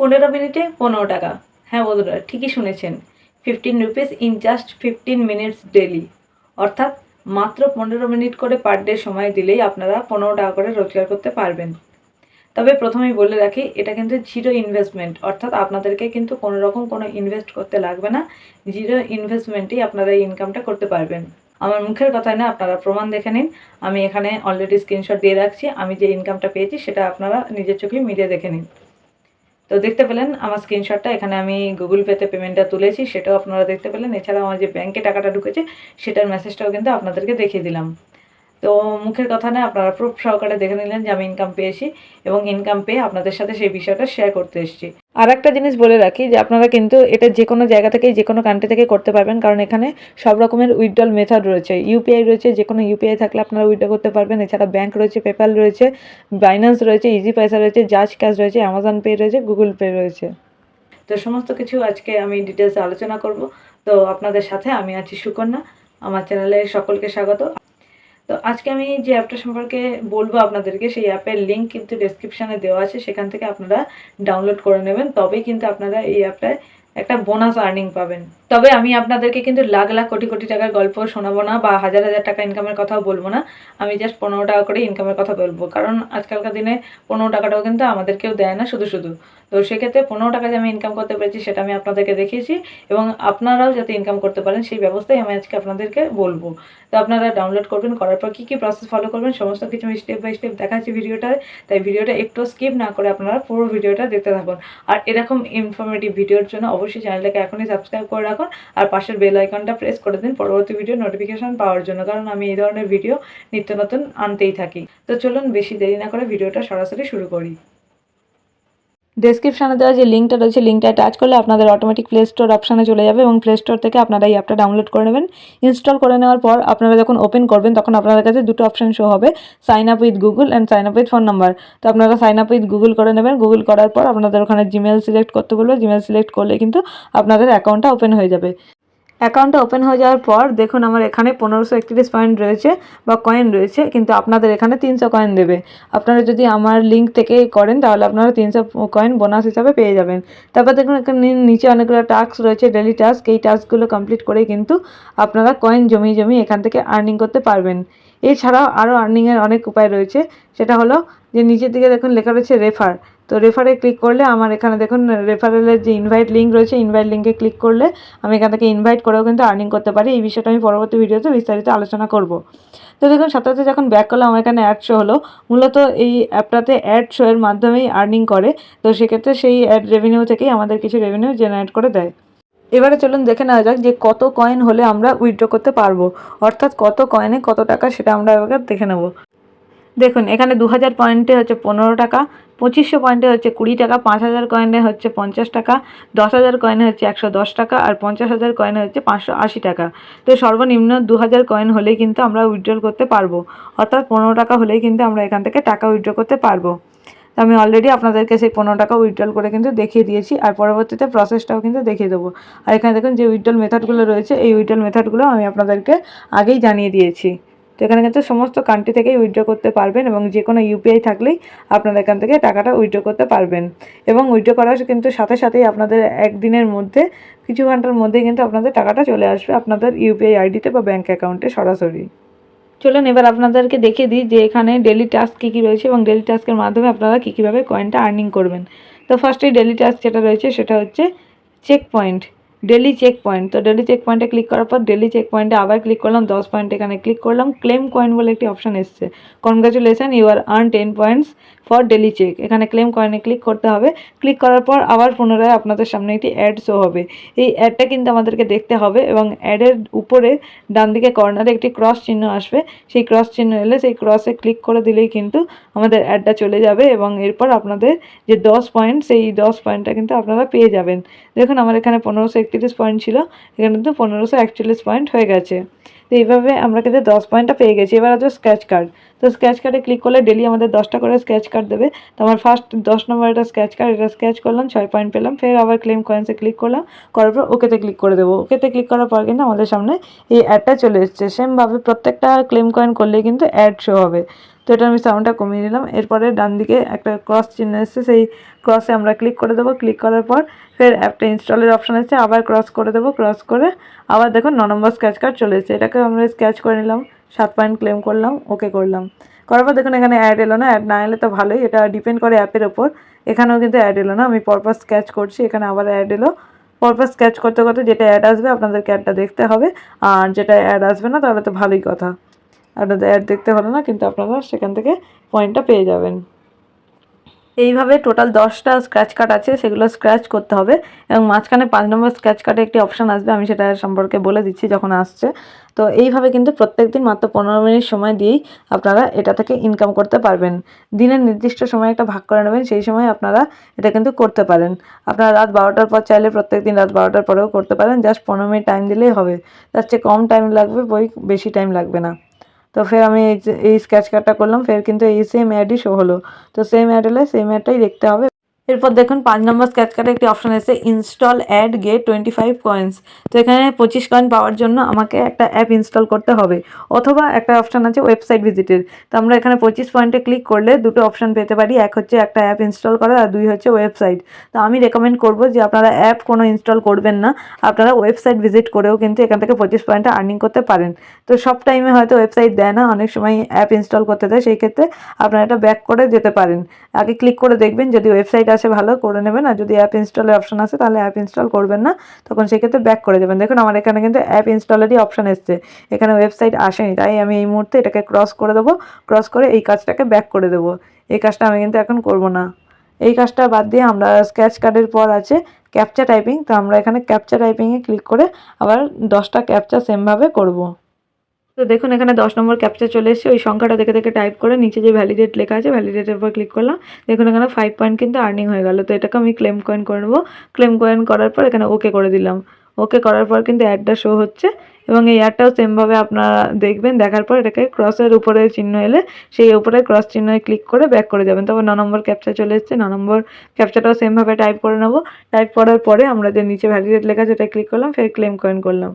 পনেরো মিনিটে পনেরো টাকা। হ্যাঁ বন্ধুরা, ঠিকই শুনেছেন। Fifteen rupees in just fifteen minutes daily অর্থাৎ মাত্র পনেরো মিনিট করে পার ডে সময় দিলেই আপনারা পনেরো টাকা করে রোজগার করতে পারবেন। তবে প্রথমেই বলে রাখি, এটা কিন্তু জিরো ইনভেস্টমেন্ট অর্থাৎ আপনাদেরকে কিন্তু কোনো রকম কোনো ইনভেস্ট করতে লাগবে না। জিরো ইনভেস্টমেন্টেই আপনারা এই ইনকামটা করতে পারবেন। আমার মুখের কথা না, আপনারা প্রমাণ দেখে নিন। আমি এখানে অলরেডি স্ক্রিনশট দিয়ে রাখছি। আমি যে ইনকামটা পেয়েছি, সেটা আপনারা নিজের চোখে মিলিয়ে দেখে নিন। তো দেখতে পেলেন আমার স্ক্রিনশটটা এখানে আমি গুগল পেতে পেমেন্টটা তুলেছি, সেটাও আপনারা দেখতে পেলেন। এছাড়াও আমার যে ব্যাংকে টাকাটা ঢুকেছে, সেটার মেসেজটাও কিন্তু আপনাদেরকে দেখিয়ে দিলাম। তো মুখের কথা না, আপনারা প্রুফ সহকারে দেখে নিলেন যে আমি ইনকাম পেয়েছি এবং ইনকাম পেয়ে আপনাদের সাথে সেই বিষয়টা শেয়ার করতে এসেছি। আর একটা জিনিস বলে রাখি যে, আপনারা কিন্তু এটা যে কোনো জায়গা থেকে যে কোনো কান্ট্রি থেকে করতে পারবেন, কারণ এখানে সব রকমের উইথড্রল মেথড রয়েছে। ইউপিআই রয়েছে যে কোনো ইউপিআই থাকলে আপনারা উইথড্র করতে পারবেন। এছাড়া ব্যাংক রয়েছে পেপ্যাল রয়েছে বাইন্যান্স রয়েছে ইজি পয়সা রয়েছে জাজ ক্যাশ রয়েছে অ্যামাজন পে রয়েছে গুগল পে রয়েছে। তো সমস্ত কিছু আজকে আমি ডিটেলসে আলোচনা করব। তো আপনাদের সাথে আমি আছি সুকন্যা। আমার চ্যানেলে সকলকে স্বাগত। তো আজকে আমি যে অ্যাপটা সম্পর্কে বলব আপনাদেরকে, সেই অ্যাপের লিঙ্ক কিন্তু ডেসক্রিপশানে দেওয়া আছে। সেখান থেকে আপনারা ডাউনলোড করে নেবেন। তবেই কিন্তু আপনারা এই অ্যাপটায় একটা বোনাস আর্নিং পাবেন। তবে আমি আপনাদেরকে কিন্তু লাখ লাখ কোটি কোটি টাকার গল্প শোনাবো না বা হাজার হাজার টাকা ইনকামের কথাও বলব না। আমি জাস্ট পনেরো টাকা করে ইনকামের কথা বলব। কারণ আজকালকার দিনে পনেরো টাকাটাও কিন্তু আমাদেরকেও দেয় না শুধু শুধু। তো সেক্ষেত্রে পনেরো টাকা যে আমি ইনকাম করতে পেরেছি সেটা আমি আপনাদেরকে দেখিয়েছি এবং আপনারাও যাতে ইনকাম করতে পারেন সেই ব্যবস্থাই আমি আজকে আপনাদেরকে বলব। তো আপনারা ডাউনলোড করবেন, করার পর কী কী প্রসেস ফলো করবেন সমস্ত কিছু আমি স্টেপ বাই স্টেপ দেখাচ্ছি ভিডিওটায়। তাই ভিডিওটা একটু স্কিপ না করে আপনারা পুরো ভিডিওটা দেখতে থাকুন। আর এরকম ইনফরমেটিভ ভিডিওর জন্য অবশ্যই চ্যানেলটাকে এখনই সাবস্ক্রাইব করে রাখুন। আর পাশের বেল আইকনটা প্রেস করে দিন, পরবর্তী ভিডিও নোটিফিকেশন পাওয়ার জন্য, কারণ আমি এই ধরনের ভিডিও নিত্য নতুন আনতেই থাকি। তো চলুন, বেশি দেরি না করে ভিডিওটা সরাসরি শুরু করি। ডেসক্রিপশানে দেওয়া যে লিঙ্কটা রয়েছে লিঙ্কটা টাচ করলে আপনাদের অটোমেটিক প্লে স্টোর অপশানে চলে যাবে এবং প্লে স্টোর থেকে আপনারা এই অ্যাপটা ডাউনলোড করে নেবেন। ইনস্টল করে নেওয়ার পর আপনারা যখন ওপেন করবেন, তখন আপনাদের কাছে দুটো অপশান শো হবে sign up with Google and sign up with phone number তো আপনারা সাইন আপ উইথ গুগল করে নেবেন গুগল করার পর আপনাদের ওখানে জিমেল সিলেক্ট করতে বলবে। জিমেল সিলেক্ট করলে কিন্তু আপনাদের অ্যাকাউন্টটা ওপেন হয়ে যাবে। অ্যাকাউন্টটা ওপেন হয়ে যাওয়ার পর দেখুন আমার এখানে পনেরোশো একত্রিশ পয়েন্ট রয়েছে বা কয়েন রয়েছে, কিন্তু আপনাদের এখানে তিনশো কয়েন দেবে। আপনারা যদি আমার লিঙ্ক থেকে করেন, তাহলে আপনারা তিনশো কয়েন বোনাস হিসাবে পেয়ে যাবেন। তারপর দেখুন এখানে নিচে অনেকগুলো টাস্ক রয়েছে ডেলি টাস্ক এই টাস্কগুলো কমপ্লিট করে কিন্তু আপনারা কয়েন জমিয়ে জমিয়ে এখান থেকে আর্নিং করতে পারবেন। এছাড়াও আরও আর্নিংয়ের অনেক উপায় রয়েছে। সেটা হলো যে নিচের দিকে দেখুন লেখা রয়েছে রেফার তো রেফারে ক্লিক করলে আমার এখানে দেখুন রেফারেলের যে ইনভাইট লিঙ্ক রয়েছে ইনভাইট লিঙ্কে ক্লিক করলে আমি এখান থেকে ইনভাইট করেও কিন্তু আর্নিং করতে পারি। এই বিষয়টা আমি পরবর্তী ভিডিওতে বিস্তারিত আলোচনা করব। তো দেখুন সাথে সাথে যখন ব্যাক করলাম, আমার এখানে অ্যাড শো হলো। মূলত এই অ্যাপটাতে অ্যাড শোয়ের মাধ্যমেই আর্নিং করে। তো সেক্ষেত্রে সেই অ্যাড রেভিনিউ থেকেই আমাদের কিছু রেভিনিউ জেনারেট করে দেয়। এবারে চলুন দেখে নেওয়া যাক যে কত কয়েন হলে আমরা উইথড্র করতে পারব। অর্থাৎ কত কয়েনে কত টাকা সেটা আমরা এবার দেখে নেব। দেখুন, এখানে দু হাজার পয়েন্টে হচ্ছে পনেরো টাকা, পঁচিশশো পয়েন্টে হচ্ছে কুড়ি টাকা পাঁচ হাজার কয়েনে হচ্ছে পঞ্চাশ টাকা দশ হাজার কয়েনে হচ্ছে একশো দশ টাকা, আর পঞ্চাশ হাজার কয়েনে হচ্ছে পাঁচশো আশি টাকা। তো সর্বনিম্ন দু হাজার কয়েন হলেই কিন্তু আমরা উইথড্রল করতে পারব। অর্থাৎ পনেরো টাকা হলেই কিন্তু আমরা এখান থেকে টাকা উইথড্র করতে পারব। আমি অলরেডি আপনাদেরকে সেই পনেরো টাকা উইথড্রল করে কিন্তু দেখিয়ে দিয়েছি, আর পরবর্তীতে প্রসেসটাও কিন্তু দেখিয়ে দেবো। আর এখানে দেখুন যে উইথড্রল মেথডগুলো রয়েছে, এই উইথড্রল মেথডগুলো আমি আপনাদেরকে আগেই জানিয়ে দিয়েছি। তো এখানে কিন্তু সমস্ত কান্ট্রি থেকেই উইথড্র করতে পারবেন এবং যে কোনো ইউপিআই থাকলেই আপনারা এখান থেকে টাকাটা উইথড্র করতে পারবেন। এবং উইথড্র করার কিন্তু সাথে সাথেই আপনাদের একদিনের মধ্যে, কিছু ঘণ্টার মধ্যেই কিন্তু আপনাদের টাকাটা চলে আসবে আপনাদের ইউপিআই আইডিতে বা ব্যাঙ্ক অ্যাকাউন্টে সরাসরি। চলুন, এবার আপনাদেরকে দেখে দিই যে এখানে ডেলি টাস্ক কী কী রয়েছে এবং ডেলি টাস্কের মাধ্যমে আপনারা কী কীভাবে কয়েনটা আর্নিং করবেন। তো ফার্স্টে ডেলি টাস্ক যেটা রয়েছে সেটা হচ্ছে check point daily check point তো ডেলি চেক পয়েন্টে ক্লিক করার পর ডেলি চেক পয়েন্টে আবার ক্লিক করলাম, দশ পয়েন্ট এখানে ক্লিক করলাম। ক্লেম কয়েন বলে একটি অপশান এসছে। Congratulation you are earn ten points for daily check এখানে ক্লেম কয়েনে ক্লিক করতে হবে। ক্লিক করার পর আবার পুনরায় আপনাদের সামনে একটি অ্যাড শো হবে। এই অ্যাডটা কিন্তু আমাদেরকে দেখতে হবে এবং অ্যাডের উপরে ডান দিকে কর্নারে একটি ক্রস চিহ্ন আসবে। সেই ক্রস চিহ্ন এলে সেই ক্রসে ক্লিক করে দিলেই কিন্তু আমাদের অ্যাডটা চলে যাবে এবং এরপর আপনাদের যে দশ পয়েন্ট সেই দশ পয়েন্টটা কিন্তু আপনারা পেয়ে যাবেন। দেখুন, আমার এখানে পনেরোশো একত্রিশ পয়েন্ট ছিল। এখানে কিন্তু পনেরোশো একচল্লিশ পয়েন্ট হয়ে গেছে। তো এইভাবে আমরা কিন্তু দশ পয়েন্টটা পেয়ে গেছি। এবার আছে স্ক্র্যাচ কার্ড তো স্ক্র্যাচ কার্ডে ক্লিক করলে ডেলি আমাদের দশটা করে স্ক্র্যাচ কার্ড দেবে। তো আমার ফার্স্ট দশ নম্বর একটা স্ক্র্যাচ কার্ড এটা স্ক্র্যাচ করলাম, ছয় পয়েন্ট পেলাম। ফের আবার ক্লেম কয়েন্সে ক্লিক করলাম। করার পর ওকেতে ক্লিক করে দেবো। ওকেতে ক্লিক করার পর কিন্তু আমাদের সামনে এই অ্যাডটা চলে এসছে। সেমভাবে প্রত্যেকটা ক্লেম কয়েন করলে কিন্তু অ্যাড শো হবে। তো এটা আমি সাউন্ডটা কমিয়ে নিলাম। এরপরে ডান দিকে একটা ক্রস চিহ্ন এসছে, সেই ক্রসে আমরা ক্লিক করে দেবো। ক্লিক করার পর ফের অ্যাপটা ইনস্টলের অপশান এসছে আবার ক্রস করে দেবো ক্রস করে আবার দেখুন ন নম্বর স্ক্যাচ কার্ড চলে এসেছে। এটাকে আমরা স্ক্যাচ করে নিলাম, সাত পয়েন্ট ক্লেম করলাম ওকে করলাম। করার পর দেখুন এখানে অ্যাড এলো না অ্যাড না এলে তো ভালোই, এটা ডিপেন্ড করে অ্যাপের ওপর। এখানেও কিন্তু অ্যাড এলো না, আমি পরপর স্ক্যাচ করছি, এখানে আবার অ্যাড এলো। পরপর স্ক্যাচ করতে করতে যেটা অ্যাড আসবে, আপনাদেরকে অ্যাডটা দেখতে হবে। আর যেটা অ্যাড আসবে না, তাহলে তো ভালোই কথা। আপনাদের অ্যাড দেখতে হলো না, কিন্তু আপনারা সেখান থেকে পয়েন্টটা পেয়ে যাবেন। এইভাবে টোটাল দশটা স্ক্র্যাচ কার্ড আছে, সেগুলো স্ক্র্যাচ করতে হবে এবং মাঝখানে পাঁচ নম্বর স্ক্র্যাচ কার্ডে একটি অপশান আসবে, আমি সেটা সম্পর্কে বলে দিচ্ছি যখন আসছে। তো এইভাবে কিন্তু প্রত্যেক দিন মাত্র পনেরো মিনিট সময় দিয়েই আপনারা এটা থেকে ইনকাম করতে পারবেন। দিনের নির্দিষ্ট সময় একটা ভাগ করে নেবেন, সেই সময় আপনারা এটা কিন্তু করতে পারেন। আপনারা রাত বারোটার পর চাইলে প্রত্যেক দিন রাত বারোটার পরেও করতে পারেন জাস্ট পনেরো মিনিট টাইম দিলেই হবে। তার চেয়ে কম টাইম লাগবে, বই বেশি টাইম লাগবে না। তো ফের আমি এই স্কেচ কার্ডটা করলাম, ফের কিন্তু এই সেম অ্যাডই শো হলো। তো সেম অ্যাড হলে সেম অ্যাডটাই দেখতে হবে। এরপর দেখুন পাঁচ নম্বর স্ক্র্যাচ কার্ডে একটি অপশন এসেছে install ad get twenty five coins তো এখানে পঁচিশ কয়েন পাওয়ার জন্য আমাকে একটা অ্যাপ ইনস্টল করতে হবে, অথবা একটা অপশান আছে ওয়েবসাইট ভিজিটের তো আমরা এখানে পঁচিশ পয়েন্টে ক্লিক করলে দুটো অপশান পেতে পারি, এক হচ্ছে একটা অ্যাপ ইনস্টল করা আর দুই হচ্ছে ওয়েবসাইট তো আমি রেকমেন্ড করব যে আপনারা অ্যাপ কোনো ইনস্টল করবেন না, আপনারা ওয়েবসাইট ভিজিট করেও কিন্তু এখান থেকে পঁচিশ পয়েন্টে আর্নিং করতে পারেন। তো সব টাইমে হয়তো ওয়েবসাইট দেয় না, অনেক সময় অ্যাপ ইনস্টল করতে দেয়, সেই ক্ষেত্রে আপনারা এটা ব্যাক করে যেতে পারেন। আগে ক্লিক করে দেখবেন যদি ওয়েবসাইট আসে ভালো করে নেবেন। আর যদি অ্যাপ ইনস্টলের অপশন আসে তাহলে অ্যাপ ইনস্টল করবেন না। তখন সেক্ষেত্রে ব্যাক করে দেবেন। দেখুন, আমার এখানে কিন্তু অ্যাপ ইনস্টলেরই অপশন এসছে। এখানে ওয়েবসাইট আসেনি, তাই আমি এই মুহূর্তে এটাকে ক্রস করে দেবো। ক্রস করে এই কাজটাকে ব্যাক করে দেবো। এই কাজটা আমি কিন্তু এখন করব না। এই কাজটা বাদ দিয়ে আমরা স্ক্র্যাচ কার্ডের পর আছে ক্যাপচা টাইপিং তো আমরা এখানে ক্যাপচা টাইপিংয়ে ক্লিক করে আবার দশটা ক্যাপচা সেমভাবে করব। তো দেখুন, এখানে দশ নম্বর ক্যাপচা চলে এসেছে। ওই সংখ্যাটা দেখে দেখে টাইপ করে নিচে যে ভ্যালিডেট লেখা আছে ভ্যালিডেটের উপর ক্লিক করলাম। দেখুন, এখানে ফাইভ পয়েন্ট কিন্তু আর্নিং হয়ে গেল। তো এটাকে আমি ক্লেম কয়েন করে নেব। ক্লেম কয়েন করার পর এখানে ওকে করে দিলাম। ওকে করার পর কিন্তু অ্যাডটা শো হচ্ছে এবং এই অ্যাডটাও সেমভাবে আপনারা দেখবেন। দেখার পর এটাকে ক্রসের উপরে চিহ্ন এলে সেই উপরে ক্রস চিহ্নে ক্লিক করে ব্যাক করে যাবেন। তবে ন নম্বর ক্যাপচা চলে এসছে। ন নম্বর ক্যাপচাটাও সেমভাবে টাইপ করে নেব। টাইপ করার পরে আমরা যে নিচে ভ্যালিডেট লেখা আছে ক্লিক করলাম, ফের ক্লেম কয়েন করলাম।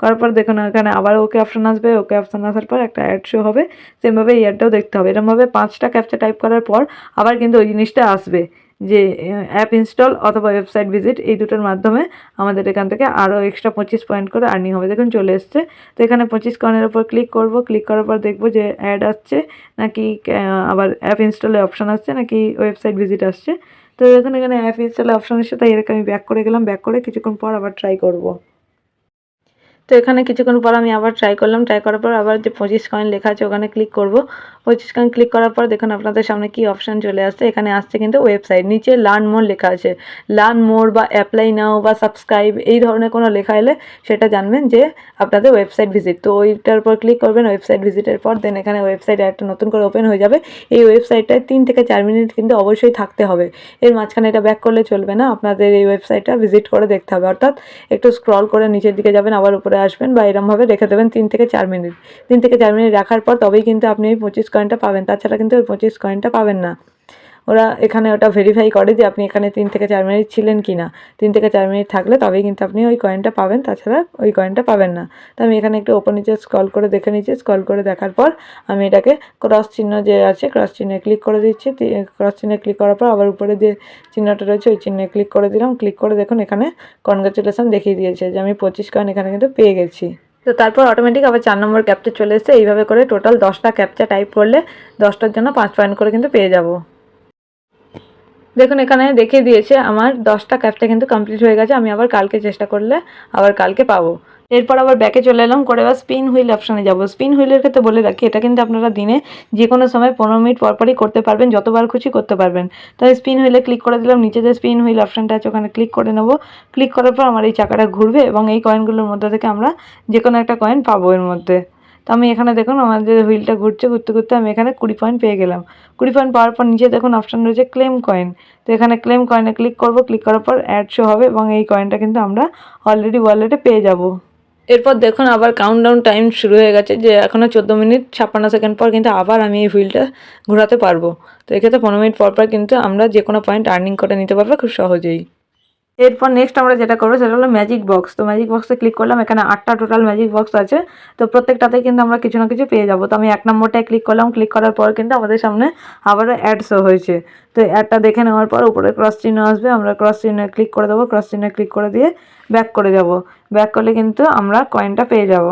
করার পর দেখুন, এখানে আবার ওকে অপশান আসবে, ওকে অপশান আসার পর একটা অ্যাড শো হবে। সেমভাবে এই অ্যাডটাও দেখতে হবে। এরমভাবে পাঁচটা ক্যাপচা টাইপ করার পর আবার কিন্তু ওই জিনিসটা আসবে যে অ্যাপ ইনস্টল অথবা ওয়েবসাইট ভিজিট এই দুটোর মাধ্যমে আমাদের এখান থেকে আরও এক্সট্রা পঁচিশ পয়েন্ট করে আর্নিং হবে। দেখুন, চলে এসছে। তো এখানে পঁচিশ কয়েনের ওপর ক্লিক করব। ক্লিক করার পর দেখব যে অ্যাড আসছে নাকি আবার অ্যাপ ইনস্টলের অপশান আসছে নাকি ওয়েবসাইট ভিজিট আসছে। তো দেখুন, এখানে অ্যাপ ইনস্টলের অপশান এসছে, তাই এরকম আমি ব্যাক করে গেলাম। ব্যাক করে কিছুক্ষণ পর আবার ট্রাই করব। তো এখানে কিছুক্ষণ পর আমি আবার ট্রাই করলাম। ট্রাই করার পর আবার যে পঁচিশ কয়েন লেখা আছে, ওখানে ক্লিক করব। পঁচিশ কয়েন ক্লিক করার পর দেখুন আপনাদের সামনে কি অপশান চলে আসছে। এখানে আসছে কিন্তু ওয়েবসাইট নিচে লার্ন মোর লেখা আছে। লার্ন মোর বা অ্যাপ্লাই নাও বা সাবস্ক্রাইব এই ধরনের কোনো লেখা এলে সেটা জানবেন যে আপনাদের ওয়েবসাইট ভিজিট তো ওইটার উপর ক্লিক করবেন ওয়েবসাইট ভিজিটের পর দেন এখানে ওয়েবসাইট একটা নতুন করে ওপেন হয়ে যাবে। এই ওয়েবসাইটটায় তিন থেকে চার মিনিট কিন্তু অবশ্যই থাকতে হবে। এর মাঝখানে এটা ব্যাক করলে চলবে না। আপনাদের এই ওয়েবসাইটটা ভিজিট করে দেখতে হবে। অর্থাৎ একটু স্ক্রল করে নিচের দিকে যাবেন, আবার উপরে আসবেন বা এরমভাবে রেখে দেবেন তিন থেকে চার মিনিট। তিন থেকে চার মিনিট রাখার পর তবেই কিন্তু আপনি ওই পঁচিশ কয়েনটা পাবেন। তাছাড়া কিন্তু ওই পঁচিশ কয়েনটা পাবেন না। ওরা এখানে ওটা ভেরিফাই করে যে আপনি এখানে তিন থেকে চার মিনিট ছিলেন কি না তিন থেকে চার মিনিট থাকলে তবেই কিন্তু আপনি ওই কয়েনটা পাবেন, তাছাড়া ওই কয়েনটা পাবেন না। তো আমি এখানে একটু ওপর নিচে স্ক্রল করে দেখে নিচ্ছি। স্ক্রল করে দেখার পর আমি এটাকে ক্রস চিহ্ন যে আছে ক্রস চিহ্নে ক্লিক করে দিচ্ছি। ক্রস চিহ্নে ক্লিক করার পর আবার উপরে যে চিহ্নটা রয়েছে, ওই চিহ্নে ক্লিক করে দিলাম। ক্লিক করে দেখুন এখানে কনগ্রাচুলেশন দেখিয়ে দিয়েছে যে আমি পঁচিশ কয়েন এখানে কিন্তু পেয়ে গেছি। তো তারপর অটোমেটিক আবার চার নম্বর ক্যাপচা চলে এসছে। এইভাবে করে টোটাল দশটা ক্যাপচা টাইপ করলে দশটার জন্য পাঁচ পয়েন্ট করে কিন্তু পেয়ে যাব। দেখুন, এখানে দেখিয়ে দিয়েছে, আমার দশটা ক্যাপচা কিন্তু কমপ্লিট হয়ে গেছে, আমি আবার কালকে চেষ্টা করলে আবার কালকে পাবো। এরপর আবার ব্যাকে চলে এলাম, করে এবার স্পিন হুইল অপশানে যাব। স্পিন হুইলের ক্ষেত্রে বলে রাখি, এটা কিন্তু আপনারা দিনে যে কোনো সময় পনেরো মিনিট পরপরই করতে পারবেন, যতবার খুশি করতে পারবেন। তাই স্পিন হুইলে ক্লিক করে দিলাম, নিচে যে স্পিন হুইল অপশানটা আছে, ওখানে ক্লিক করে নেব। ক্লিক করার পর আমার এই চাকাটা ঘুরবে এবং এই কয়েনগুলোর মধ্যে থেকে আমরা যে কোনো একটা কয়েন পাবো এর মধ্যে। তো আমি এখানে দেখুন আমাদের হুইলটা ঘুরছে, ঘুরতে ঘুরতে আমি এখানে কুড়ি পয়েন্ট পেয়ে গেলাম। কুড়ি পয়েন্ট পাওয়ার পর নিচে দেখুন অপশান রয়েছে ক্লেম কয়েন তো এখানে ক্লেম কয়েনে ক্লিক করব ক্লিক করার পর অ্যাড শো হবে এবং এই কয়েনটা কিন্তু আমরা অলরেডি ওয়ালেটে পেয়ে যাব। এরপর দেখুন আবার কাউন্টডাউন টাইম শুরু হয়ে গেছে, যে এখনও চোদ্দ মিনিট ছাপ্পান্ন সেকেন্ড পর কিন্তু আবার আমি এই হুইলটা ঘোরাতে পারব। তো এক্ষেত্রে পনেরো মিনিট পর পর কিন্তু আমরা যে কোনো পয়েন্ট আর্নিং করে নিতে পারব খুব সহজেই। এরপর নেক্সট আমরা যেটা করব, সেটা হলো ম্যাজিক বক্স তো ম্যাজিক বক্সে ক্লিক করলাম, এখানে আটটা টোটাল ম্যাজিক বক্স আছে। তো প্রত্যেকটাতে কিন্তু আমরা কিছু না কিছু পেয়ে যাব। তো আমি এক নম্বরটায় ক্লিক করলাম ক্লিক করার পর কিন্তু আমাদের সামনে আবারও অ্যাড শো হয়েছে। তো অ্যাডটা দেখে নেওয়ার পর উপরে ক্রস চিহ্ন আসবে, আমরা ক্রস চিহ্নে ক্লিক করে দেবো ক্রস চিহ্নে ক্লিক করে দিয়ে ব্যাক করে যাব। ব্যাক করলে কিন্তু আমরা কয়েনটা পেয়ে যাব।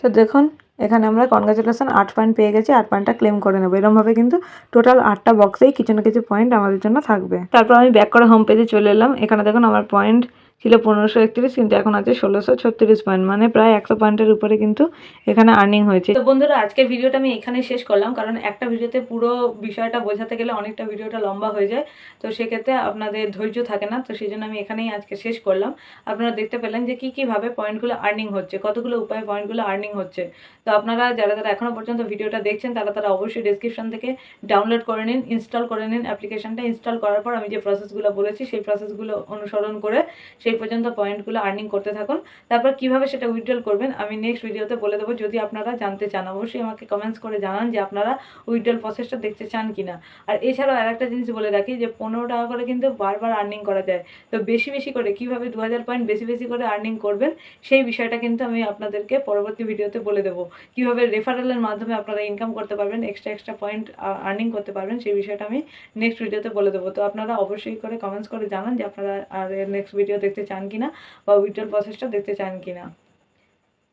তো দেখুন এখানে আমরা কনগ্রাচুলেশন আট পয়েন্ট পেয়ে গেছি, আট পয়েন্টটা ক্লেম করে নেব। এরমভাবে কিন্তু টোটাল আটটা বক্সেই কিছু না কিছু পয়েন্ট আমাদের জন্য থাকবে। তারপর আমি ব্যাক করে হোম পেজে চলে এলাম। এখানে দেখুন আমার পয়েন্ট ছিল পনেরোশো একত্রিশ, কিন্তু এখন আছে ষোলোশো ছত্রিশ পয়েন্ট মানে প্রায় একশো পয়েন্টের উপরে কিন্তু এখানে আর্নিং হয়েছে। তো বন্ধুরা, আজকের ভিডিওটা আমি এখানে শেষ করলাম, কারণ একটা ভিডিওতে পুরো বিষয়টা বোঝাতে গেলে অনেকটা ভিডিওটা লম্বা হয়ে যায়। তো সেক্ষেত্রে আপনাদের ধৈর্য থাকে না, তো সেই জন্য আমি এখানেই আজকে শেষ করলাম। আপনারা দেখতে পেলেন যে কী কীভাবে পয়েন্টগুলো আর্নিং হচ্ছে, কতগুলো উপায়ে পয়েন্টগুলো আর্নিং হচ্ছে। তো আপনারা যারা যারা এখনও পর্যন্ত ভিডিওটা দেখছেন, তারা তারা অবশ্যই ডিসক্রিপশন থেকে ডাউনলোড করে নিন ইনস্টল করে নিন অ্যাপ্লিকেশনটা ইনস্টল করার পর আমি যে প্রসেসগুলো বলেছি, সেই প্রসেসগুলো অনুসরণ করে সেই পর্যন্ত পয়েন্টগুলো আর্নিং করতে থাকুন। তারপর কীভাবে সেটা উইথড্রল করবেন, আমি নেক্সট ভিডিওতে বলে দেবো। যদি আপনারা জানতে চান, অবশ্যই আমাকে কমেন্টস করে জানান যে আপনারা উইথড্রল প্রসেসটা দেখতে চান কি না আর এছাড়াও আর একটা জিনিস বলে রাখি যে, পনেরো টাকা করে কিন্তু বারবার আর্নিং করা যায়। তো বেশি বেশি করে কীভাবে দু হাজার পয়েন্ট বেশি বেশি করে আর্নিং করবেন, সেই বিষয়টা কিন্তু আমি আপনাদেরকে পরবর্তী ভিডিওতে বলে দেবো। কীভাবে রেফারেলের মাধ্যমে আপনারা ইনকাম করতে পারবেন এক্সট্রা এক্সট্রা পয়েন্ট আর্নিং করতে পারবেন, সেই বিষয়টা আমি নেক্সট ভিডিওতে বলে দেবো। তো আপনারা অবশ্যই করে কমেন্টস করে জানান যে আপনারা আর নেক্সট ভিডিও দেখতে চান কি না বা উইথড্রল প্রসেসটা দেখতে চান কি না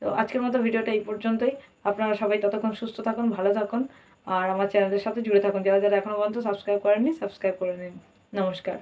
তো আজকের মতো ভিডিওটা এই পর্যন্তই। আপনারা সবাই ততক্ষণ সুস্থ থাকুন, ভালো থাকুন। আর আমার চ্যানেলের সাথে জুড়ে থাকুন। যারা যারা এখনও পর্যন্ত সাবস্ক্রাইব করেননি সাবস্ক্রাইব করে নিন। নমস্কার।